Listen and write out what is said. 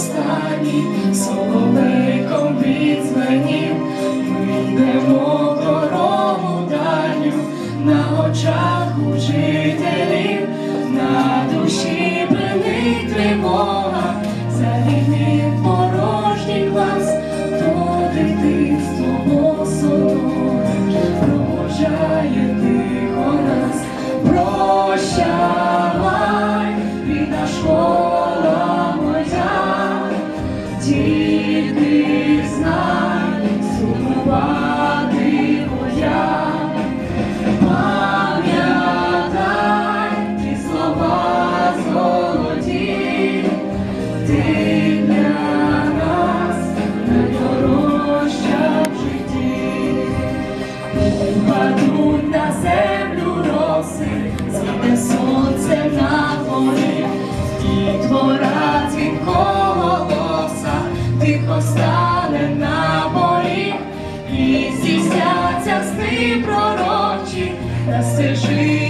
останній соловейком відзвенів, ми йдемо дорогу дальню на очах учителів, на душі бренить тривога, Упадуть на землю роси, зійде сонце на полі, і твора дзвінкого голоса тихо стане на полі, і здійсняться сни пророчі на стежині